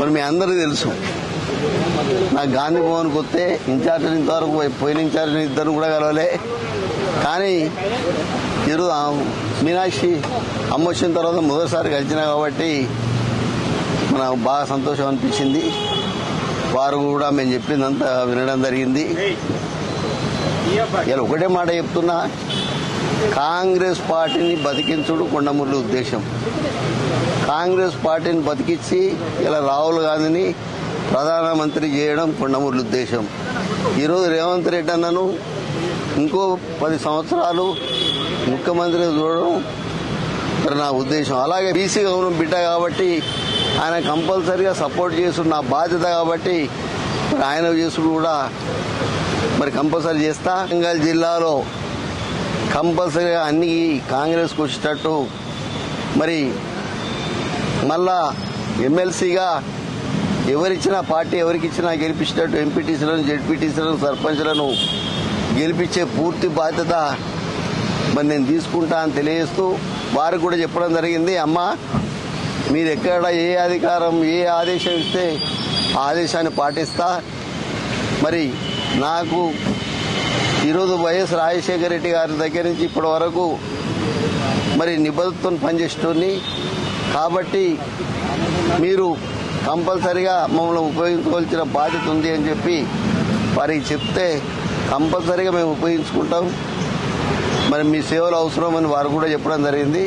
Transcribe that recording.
మరి మీ అందరికీ తెలుసు. నాకు గాంధీ భవన్కి వస్తే ఇన్ఛార్జ్ ఇంతవరకు పోయిన ఇన్ఛార్జ్ ఇద్దరు కూడా కలవలే. కానీ ఈరోజు మీనాక్షి అమ్మ వచ్చిన తర్వాత మొదటిసారి కలిసిన కాబట్టి మనకు బాగా సంతోషం అనిపించింది. వారు కూడా మేము చెప్పిందంతా వినడం జరిగింది. ఇలా ఒకటే మాట చెప్తున్నా. కాంగ్రెస్ పార్టీని బతికించుడు కొండమురళి ఉద్దేశం. కాంగ్రెస్ పార్టీని బతికించి ఇలా రాహుల్ గాంధీని ప్రధానమంత్రి చేయడం కొండమురళి ఉద్దేశం. ఈరోజు రేవంత్ రెడ్డి అన్నను ఇంకో పది సంవత్సరాలు ముఖ్యమంత్రి చూడడం మరి నా ఉద్దేశం. అలాగే బీసీ గౌరవం బిడ్డ కాబట్టి ఆయన కంపల్సరిగా సపోర్ట్ చేసుడు నా బాధ్యత కాబట్టి మరి ఆయన చేసుడు కూడా మరి కంపల్సరీ చేస్తా. వరంగల్ జిల్లాలో కంపల్సరీగా అన్ని కాంగ్రెస్కి వచ్చేటట్టు మరి మళ్ళా ఎమ్మెల్సీగా ఎవరిచ్చినా పార్టీ ఎవరికిచ్చినా గెలిపించినట్టు గెలిపించేటట్టు ఎంపీటీసీలను జెడ్పీటీసీలను సర్పంచ్లను గెలిపించే పూర్తి బాధ్యత మరి నేను తీసుకుంటా అని తెలియజేస్తూ వారికి కూడా చెప్పడం జరిగింది. అమ్మ మీరు ఎక్కడ ఏ అధికారం ఏ ఆదేశం ఇస్తే ఆ ఆదేశాన్ని పాటిస్తా. మరి నాకు ఈరోజు వైఎస్ రాజశేఖర రెడ్డి గారి దగ్గర నుంచి ఇప్పటి వరకు మరి నిబద్ధతను పనిచేస్తుంది కాబట్టి మీరు కంపల్సరిగా మమ్మల్ని ఉపయోగించుకోవాల్సిన బాధ్యత ఉంది అని చెప్పి వారికి చెప్తే కంపల్సరిగా మేము ఉపయోగించుకుంటాం. మరి మీ సేవలు అవసరం అని వారు కూడా చెప్పడం జరిగింది.